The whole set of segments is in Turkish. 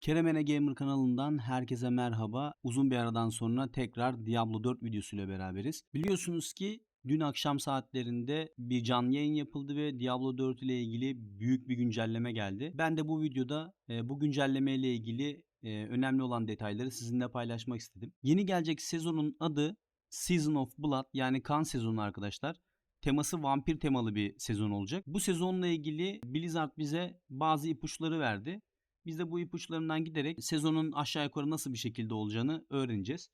Keremene Gamer kanalından herkese merhaba. Uzun bir aradan sonra tekrar Diablo 4 videosuyla beraberiz. Biliyorsunuz ki dün akşam saatlerinde bir canlı yayın yapıldı ve Diablo 4 ile ilgili büyük bir güncelleme geldi. Ben de bu videoda e, bu güncelleme ile ilgili e, önemli olan detayları sizinle paylaşmak istedim. Yeni gelecek sezonun adı Season of Blood yani kan sezonu arkadaşlar. Teması vampir temalı bir sezon olacak. Bu sezonla ilgili Blizzard bize bazı ipuçları verdi. Biz de bu ipuçlarından giderek sezonun aşağı yukarı nasıl bir şekilde olacağını öğreneceğiz.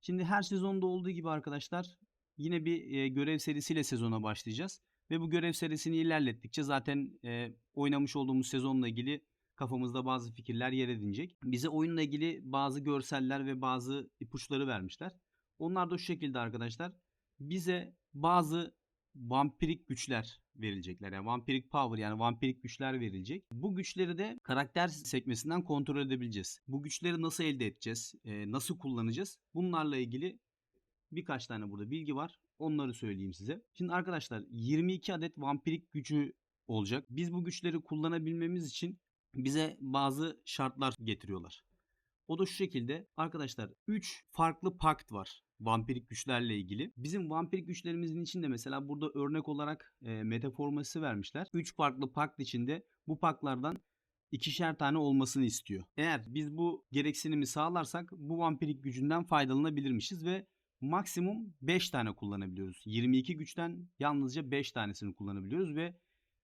Şimdi her sezonda olduğu gibi arkadaşlar yine bir e, görev serisiyle sezona başlayacağız. Ve bu görev serisini ilerlettikçe zaten e, oynamış olduğumuz sezonla ilgili kafamızda bazı fikirler yer edinecek. Bize oyunla ilgili bazı görseller ve bazı ipuçları vermişler. Onlar da şu şekilde arkadaşlar. Bize bazı vampirik güçler verilecekler. Yani vampirik power yani vampirik güçler verilecek. Bu güçleri de karakter sekmesinden kontrol edebileceğiz. Bu güçleri nasıl elde edeceğiz? e, nasıl kullanacağız? Bunlarla ilgili birkaç tane burada bilgi var. Onları söyleyeyim size. Şimdi arkadaşlar 22 adet vampirik gücü olacak. Biz bu güçleri kullanabilmemiz için bize bazı şartlar getiriyorlar. O da şu şekilde arkadaşlar 3 farklı pakt var vampirik güçlerle ilgili. Bizim vampirik güçlerimizin içinde mesela burada örnek olarak e, metaforması vermişler. 3 farklı pakt içinde bu paklardan ikişer tane olmasını istiyor. Eğer biz bu gereksinimi sağlarsak bu vampirik gücünden faydalanabilirmişiz ve maksimum 5 tane kullanabiliyoruz. 22 güçten yalnızca 5 tanesini kullanabiliyoruz ve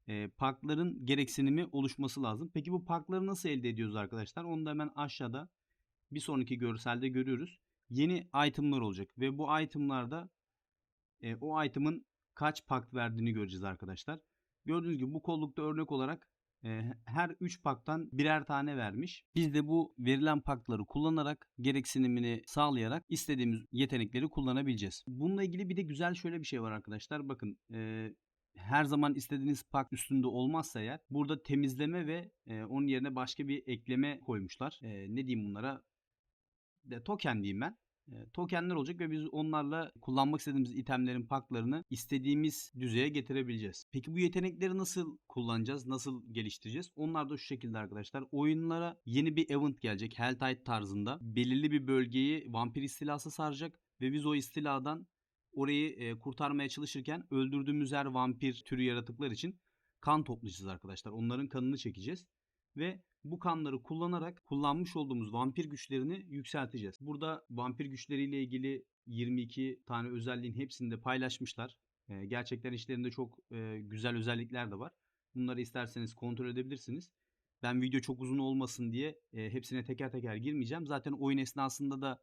e, parkların gereksinimi oluşması lazım. Peki bu parkları nasıl elde ediyoruz arkadaşlar? Onu da hemen aşağıda bir sonraki görselde görüyoruz. Yeni itemlar olacak ve bu itemlarda e, o item'ın kaç pakt verdiğini göreceğiz arkadaşlar. Gördüğünüz gibi bu kollukta örnek olarak e, her 3 paktan birer tane vermiş. Biz de bu verilen paktları kullanarak gereksinimini sağlayarak istediğimiz yetenekleri kullanabileceğiz. Bununla ilgili bir de güzel şöyle bir şey var arkadaşlar. Bakın e, her zaman istediğiniz pak üstünde olmazsa eğer burada temizleme ve e, onun yerine başka bir ekleme koymuşlar. E, ne diyeyim bunlara? De, token diyeyim ben. E, tokenler olacak ve biz onlarla kullanmak istediğimiz itemlerin paklarını istediğimiz düzeye getirebileceğiz. Peki bu yetenekleri nasıl kullanacağız? Nasıl geliştireceğiz? Onlar da şu şekilde arkadaşlar. Oyunlara yeni bir event gelecek. Helltide tarzında. Belirli bir bölgeyi vampir istilası saracak ve biz o istiladan orayı e, kurtarmaya çalışırken öldürdüğümüz her vampir türü yaratıklar için kan toplayacağız arkadaşlar. Onların kanını çekeceğiz ve bu kanları kullanarak kullanmış olduğumuz vampir güçlerini yükselteceğiz. Burada vampir güçleriyle ilgili 22 tane özelliğin hepsini de paylaşmışlar. E, gerçekten işlerinde çok e, güzel özellikler de var. Bunları isterseniz kontrol edebilirsiniz. Ben video çok uzun olmasın diye e, hepsine teker teker girmeyeceğim. Zaten oyun esnasında da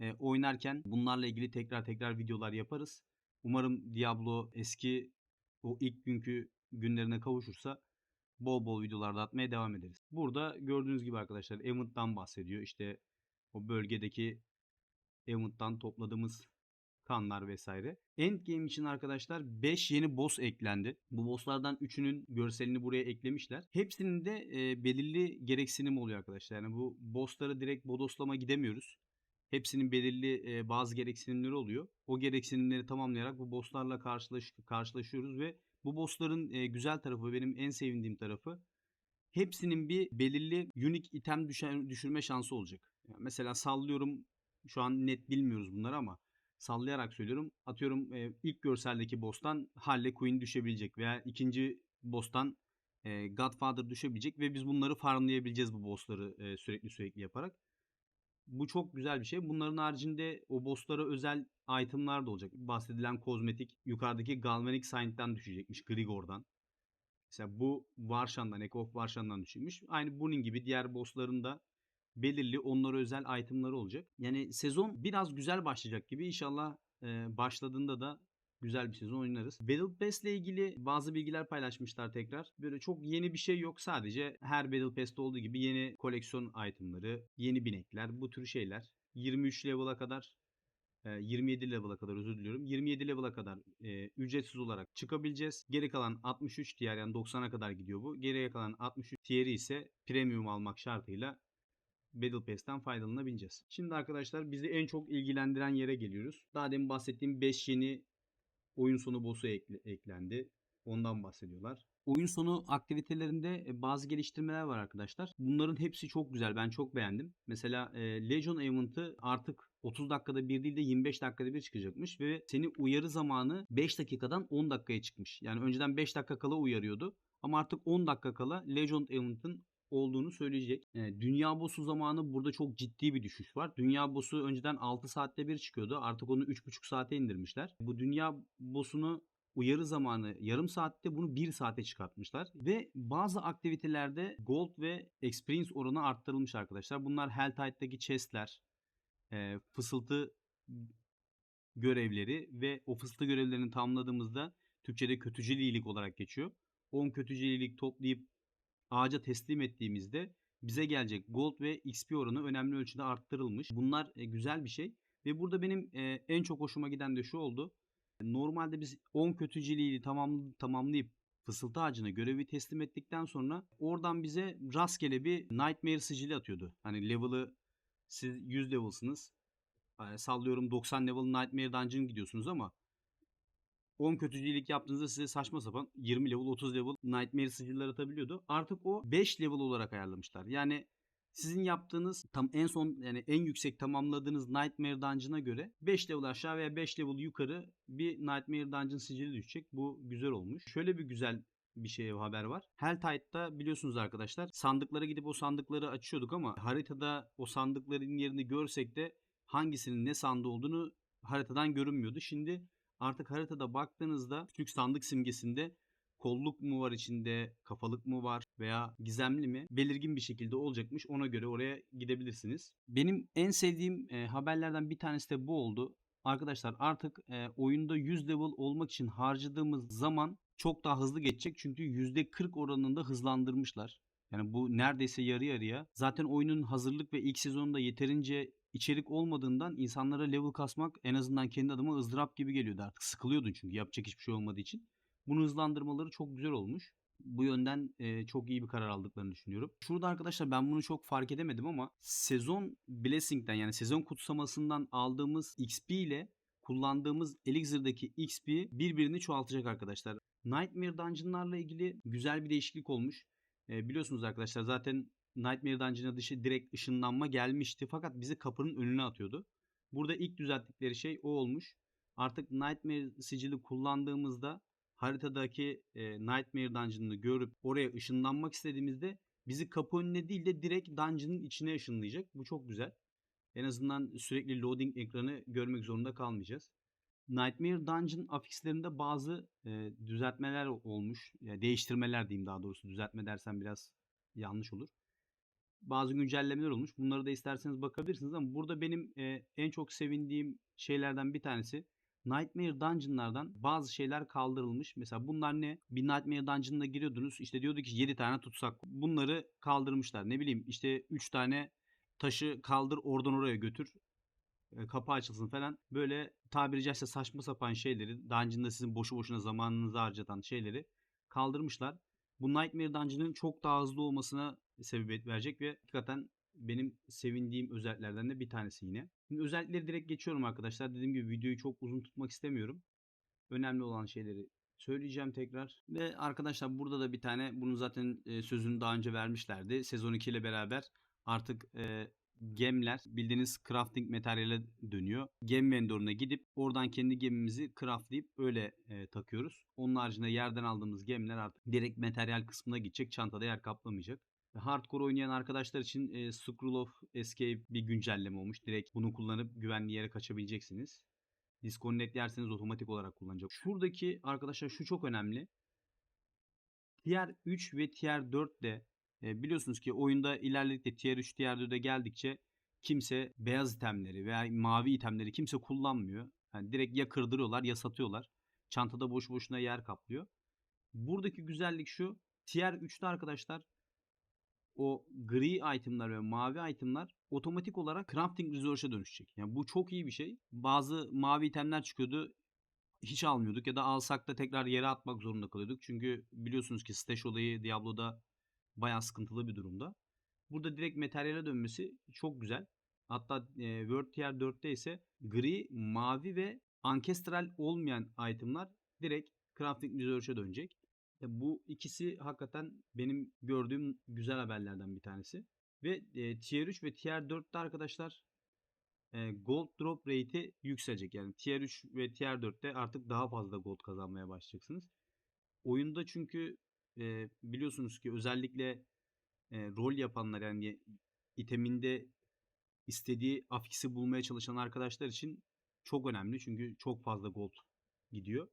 e, oynarken bunlarla ilgili tekrar tekrar videolar yaparız. Umarım Diablo eski o ilk günkü günlerine kavuşursa bol bol videolarda atmaya devam ederiz. Burada gördüğünüz gibi arkadaşlar Event'tan bahsediyor. İşte o bölgedeki Event'tan topladığımız kanlar vesaire. Endgame için arkadaşlar 5 yeni boss eklendi. Bu bosslardan 3'ünün görselini buraya eklemişler. Hepsinin de e, belirli gereksinim oluyor arkadaşlar. Yani bu bossları direkt bodoslama gidemiyoruz. Hepsinin belirli e, bazı gereksinimleri oluyor. O gereksinimleri tamamlayarak bu bosslarla karşılaş, karşılaşıyoruz ve bu bossların e, güzel tarafı benim en sevindiğim tarafı hepsinin bir belirli unique item düşer, düşürme şansı olacak. Yani mesela sallıyorum şu an net bilmiyoruz bunları ama sallayarak söylüyorum. Atıyorum e, ilk görseldeki boss'tan Harley Quinn düşebilecek veya ikinci boss'tan e, Godfather düşebilecek ve biz bunları farmlayabileceğiz bu boss'ları e, sürekli sürekli yaparak. Bu çok güzel bir şey. Bunların haricinde o bosslara özel itemlar da olacak. Bahsedilen kozmetik yukarıdaki Galvanic Saint'ten düşecekmiş Grigor'dan. Mesela bu Varshan'dan, Echo of Varshan'dan düşmüş. Aynı bunun gibi diğer bossların da belirli onlara özel itemları olacak. Yani sezon biraz güzel başlayacak gibi. İnşallah başladığında da güzel bir sezon oynarız. Battle Pass ile ilgili bazı bilgiler paylaşmışlar tekrar. Böyle çok yeni bir şey yok. Sadece her Battle Pass'te olduğu gibi yeni koleksiyon itemları, yeni binekler, bu tür şeyler. 23 level'a kadar 27 level'a kadar özür diliyorum. 27 level'a kadar e, ücretsiz olarak çıkabileceğiz. Geri kalan 63 tier yani 90'a kadar gidiyor bu. Geriye kalan 63 tier'i ise premium almak şartıyla Battle Pass'ten faydalanabileceğiz. Şimdi arkadaşlar bizi en çok ilgilendiren yere geliyoruz. Daha demin bahsettiğim 5 yeni oyun sonu boss'u ekle, eklendi. Ondan bahsediyorlar. Oyun sonu aktivitelerinde e, bazı geliştirmeler var arkadaşlar. Bunların hepsi çok güzel. Ben çok beğendim. Mesela e, Legion Event'ı artık 30 dakikada bir değil de 25 dakikada bir çıkacakmış ve seni uyarı zamanı 5 dakikadan 10 dakikaya çıkmış. Yani önceden 5 dakika kala uyarıyordu ama artık 10 dakika kala Legion Event'ın olduğunu söyleyecek. E, dünya boss'u zamanı burada çok ciddi bir düşüş var. Dünya boss'u önceden 6 saatte bir çıkıyordu. Artık onu 3,5 saate indirmişler. Bu dünya boss'unu uyarı zamanı yarım saatte bunu 1 saate çıkartmışlar. Ve bazı aktivitelerde gold ve experience oranı arttırılmış arkadaşlar. Bunlar Helltide'daki chestler, e, fısıltı görevleri ve o fısıltı görevlerini tamamladığımızda Türkçe'de kötücül olarak geçiyor. 10 kötücül toplayıp ağaca teslim ettiğimizde bize gelecek gold ve XP oranı önemli ölçüde arttırılmış. Bunlar e, güzel bir şey. Ve burada benim e, en çok hoşuma giden de şu oldu. Normalde biz 10 kötücülüğü tamam, tamamlayıp fısıltı ağacına görevi teslim ettikten sonra oradan bize rastgele bir Nightmare sicili atıyordu. Hani level'ı siz 100 level'sınız. Yani sallıyorum 90 level Nightmare Dungeon gidiyorsunuz ama 10 kötücülük yaptığınızda size saçma sapan 20 level 30 level Nightmare siciller atabiliyordu. Artık o 5 level olarak ayarlamışlar. Yani sizin yaptığınız tam en son yani en yüksek tamamladığınız Nightmare Dungeon'a göre 5 level aşağı veya 5 level yukarı bir Nightmare Dungeon sicili düşecek. Bu güzel olmuş. Şöyle bir güzel bir şey haber var. Helltide'da biliyorsunuz arkadaşlar sandıklara gidip o sandıkları açıyorduk ama haritada o sandıkların yerini görsek de hangisinin ne sandığı olduğunu haritadan görünmüyordu. Şimdi artık haritada baktığınızda küçük sandık simgesinde kolluk mu var içinde, kafalık mı var veya gizemli mi belirgin bir şekilde olacakmış. Ona göre oraya gidebilirsiniz. Benim en sevdiğim e, haberlerden bir tanesi de bu oldu. Arkadaşlar artık e, oyunda 100 level olmak için harcadığımız zaman çok daha hızlı geçecek. Çünkü %40 oranında hızlandırmışlar. Yani bu neredeyse yarı yarıya. Zaten oyunun hazırlık ve ilk sezonunda yeterince içerik olmadığından insanlara level kasmak en azından kendi adıma ızdırap gibi geliyordu artık. Sıkılıyordun çünkü yapacak hiçbir şey olmadığı için. Bunu hızlandırmaları çok güzel olmuş. Bu yönden e, çok iyi bir karar aldıklarını düşünüyorum. Şurada arkadaşlar ben bunu çok fark edemedim ama sezon blessing'den yani sezon kutsamasından aldığımız XP ile kullandığımız Elixir'daki XP birbirini çoğaltacak arkadaşlar. Nightmare Dungeon'larla ilgili güzel bir değişiklik olmuş. E, biliyorsunuz arkadaşlar zaten Nightmare Dungeon'a dışı direkt ışınlanma gelmişti fakat bizi kapının önüne atıyordu. Burada ilk düzelttikleri şey o olmuş. Artık Nightmare sicili kullandığımızda haritadaki e, Nightmare Dungeon'ını görüp oraya ışınlanmak istediğimizde bizi kapı önüne değil de direkt dungeon'ın içine ışınlayacak. Bu çok güzel. En azından sürekli loading ekranı görmek zorunda kalmayacağız. Nightmare Dungeon afixlerinde bazı e, düzeltmeler olmuş. Yani değiştirmeler diyeyim daha doğrusu. Düzeltme dersen biraz yanlış olur. Bazı güncellemeler olmuş. Bunları da isterseniz bakabilirsiniz ama burada benim e, en çok sevindiğim şeylerden bir tanesi Nightmare Dungeon'lardan bazı şeyler kaldırılmış. Mesela bunlar ne? Bir Nightmare Dungeon'ına giriyordunuz. İşte diyordu ki 7 tane tutsak. Bunları kaldırmışlar. Ne bileyim işte 3 tane taşı kaldır oradan oraya götür. E, kapı açılsın falan. Böyle tabiri caizse saçma sapan şeyleri, dungeon'da sizin boşu boşuna zamanınızı harcatan şeyleri kaldırmışlar. Bu Nightmare Dungeon'ın çok daha hızlı olmasına sebebiyet verecek ve hakikaten benim sevindiğim özelliklerden de bir tanesi yine. Şimdi özellikleri direkt geçiyorum arkadaşlar. Dediğim gibi videoyu çok uzun tutmak istemiyorum. Önemli olan şeyleri söyleyeceğim tekrar. Ve arkadaşlar burada da bir tane bunun zaten sözünü daha önce vermişlerdi. Sezon 2 ile beraber artık gemler bildiğiniz crafting materyale dönüyor. Gem vendoruna gidip oradan kendi gemimizi craftlayıp öyle e, takıyoruz. Onun haricinde yerden aldığımız gemler artık direkt materyal kısmına gidecek. Çantada yer kaplamayacak. Hardcore oynayan arkadaşlar için e, Scroll of Escape bir güncelleme olmuş. Direkt bunu kullanıp güvenli yere kaçabileceksiniz. Disconnect derseniz otomatik olarak kullanacak. Şuradaki arkadaşlar şu çok önemli. Tier 3 ve Tier 4 de e, biliyorsunuz ki oyunda ilerledikçe Tier 3, Tier 4'e geldikçe kimse beyaz itemleri veya mavi itemleri kimse kullanmıyor. Yani direkt ya kırdırıyorlar ya satıyorlar. Çantada boş boşuna yer kaplıyor. Buradaki güzellik şu. Tier 3'te arkadaşlar o gri itemler ve mavi itemler otomatik olarak crafting resource'a dönüşecek. Yani bu çok iyi bir şey. Bazı mavi itemler çıkıyordu hiç almıyorduk ya da alsak da tekrar yere atmak zorunda kalıyorduk. Çünkü biliyorsunuz ki stash olayı Diablo'da bayağı sıkıntılı bir durumda. Burada direkt materyale dönmesi çok güzel. Hatta e, World Tier 4'te ise gri, mavi ve ancestral olmayan itemlar direkt crafting resource'a dönecek. E, bu ikisi hakikaten benim gördüğüm güzel haberlerden bir tanesi. Ve e, Tier 3 ve Tier 4'te arkadaşlar e, Gold Drop Rate'i yükselecek. Yani Tier 3 ve Tier 4'te artık daha fazla gold kazanmaya başlayacaksınız. Oyunda çünkü e, biliyorsunuz ki özellikle e, rol yapanlar yani iteminde istediği afiksi bulmaya çalışan arkadaşlar için çok önemli. Çünkü çok fazla gold gidiyor.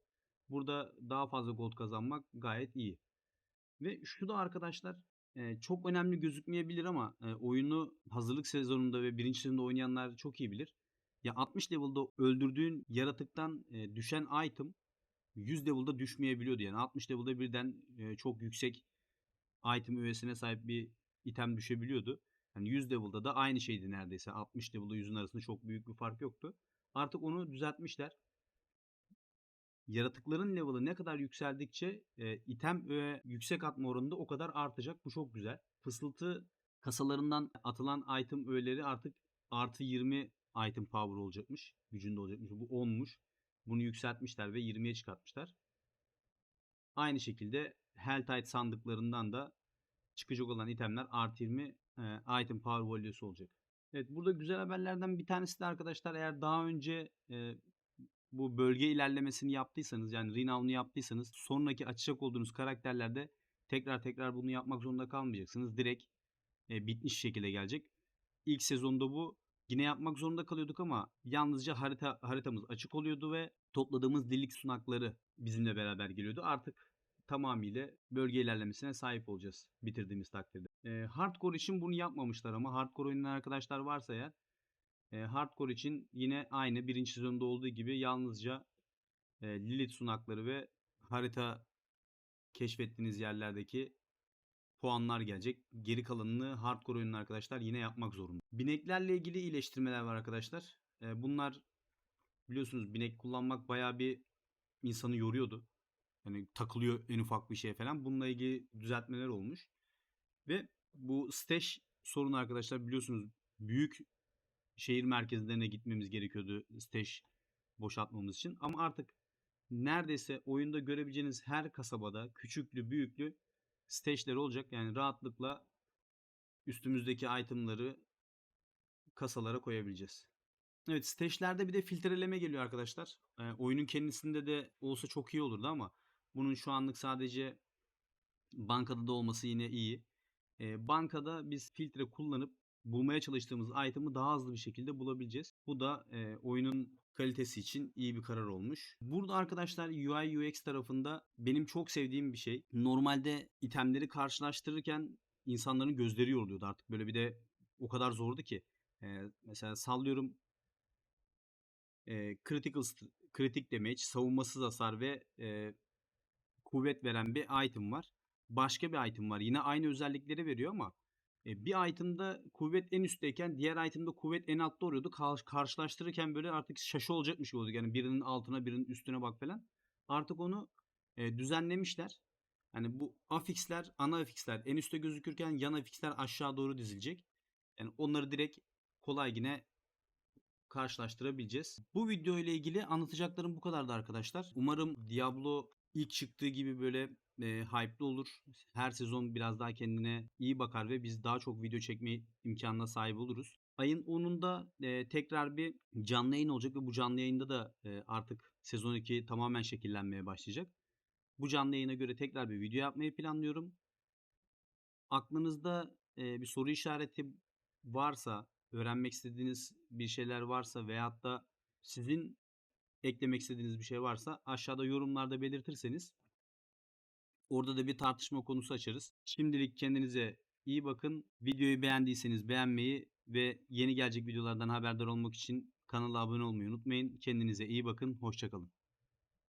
Burada daha fazla gold kazanmak gayet iyi. Ve şu da arkadaşlar e, çok önemli gözükmeyebilir ama e, oyunu hazırlık sezonunda ve birinci oynayanlar çok iyi bilir. Ya 60 level'da öldürdüğün yaratıktan e, düşen item 100 level'da düşmeyebiliyordu. Yani 60 level'da birden e, çok yüksek item üyesine sahip bir item düşebiliyordu. Yani 100 level'da da aynı şeydi neredeyse. 60 level'da 100'ün arasında çok büyük bir fark yoktu. Artık onu düzeltmişler. Yaratıkların level'ı ne kadar yükseldikçe e, item ve yüksek atma oranında o kadar artacak. Bu çok güzel. Fısıltı kasalarından atılan item öğeleri artık artı 20 item power olacakmış. Gücünde olacakmış. Bu 10'muş. Bunu yükseltmişler ve 20'ye çıkartmışlar. Aynı şekilde Helltide sandıklarından da çıkacak olan itemler artı 20 e, item power value'su olacak. Evet burada güzel haberlerden bir tanesi de arkadaşlar eğer daha önce e, bu bölge ilerlemesini yaptıysanız yani renown'u yaptıysanız sonraki açacak olduğunuz karakterlerde tekrar tekrar bunu yapmak zorunda kalmayacaksınız. Direkt e, bitmiş şekilde gelecek. İlk sezonda bu yine yapmak zorunda kalıyorduk ama yalnızca harita haritamız açık oluyordu ve topladığımız dillik sunakları bizimle beraber geliyordu. Artık tamamıyla bölge ilerlemesine sahip olacağız bitirdiğimiz takdirde. E, hardcore için bunu yapmamışlar ama hardcore oynayan arkadaşlar varsa eğer e, hardcore için yine aynı birinci sezonda olduğu gibi yalnızca e, Lilith sunakları ve harita keşfettiğiniz yerlerdeki puanlar gelecek. Geri kalanını hardcore oyunun arkadaşlar yine yapmak zorunda. Bineklerle ilgili iyileştirmeler var arkadaşlar. E, bunlar biliyorsunuz binek kullanmak bayağı bir insanı yoruyordu. Yani takılıyor en ufak bir şeye falan. Bununla ilgili düzeltmeler olmuş. Ve bu stash sorunu arkadaşlar biliyorsunuz büyük şehir merkezlerine gitmemiz gerekiyordu stash boşaltmamız için. Ama artık neredeyse oyunda görebileceğiniz her kasabada küçüklü büyüklü stashler olacak. Yani rahatlıkla üstümüzdeki itemları kasalara koyabileceğiz. Evet stashlerde bir de filtreleme geliyor arkadaşlar. E, oyunun kendisinde de olsa çok iyi olurdu ama bunun şu anlık sadece bankada da olması yine iyi. E, bankada biz filtre kullanıp bulmaya çalıştığımız item'ı daha hızlı bir şekilde bulabileceğiz. Bu da e, oyunun kalitesi için iyi bir karar olmuş. Burada arkadaşlar UI UX tarafında benim çok sevdiğim bir şey. Normalde itemleri karşılaştırırken insanların gözleri yoruluyordu artık böyle bir de o kadar zordu ki. E, mesela sallıyorum e, critical kritik damage, savunmasız hasar ve e, kuvvet veren bir item var. Başka bir item var. Yine aynı özellikleri veriyor ama bir item'da kuvvet en üstteyken diğer item'da kuvvet en altta oluyordu. karşılaştırırken böyle artık şaşı olacakmış gibi oldu. Yani birinin altına birinin üstüne bak falan. Artık onu e, düzenlemişler. Yani bu afixler, ana afixler en üstte gözükürken yan afixler aşağı doğru dizilecek. Yani onları direkt kolay yine karşılaştırabileceğiz. Bu video ile ilgili anlatacaklarım bu kadardı arkadaşlar. Umarım Diablo ilk çıktığı gibi böyle e, hype'lı olur. Her sezon biraz daha kendine iyi bakar ve biz daha çok video çekme imkanına sahip oluruz. Ayın 10'unda e, tekrar bir canlı yayın olacak ve bu canlı yayında da e, artık sezon 2 tamamen şekillenmeye başlayacak. Bu canlı yayına göre tekrar bir video yapmayı planlıyorum. Aklınızda e, bir soru işareti varsa, öğrenmek istediğiniz bir şeyler varsa veyahut da sizin eklemek istediğiniz bir şey varsa aşağıda yorumlarda belirtirseniz orada da bir tartışma konusu açarız. Şimdilik kendinize iyi bakın. Videoyu beğendiyseniz beğenmeyi ve yeni gelecek videolardan haberdar olmak için kanala abone olmayı unutmayın. Kendinize iyi bakın. Hoşçakalın.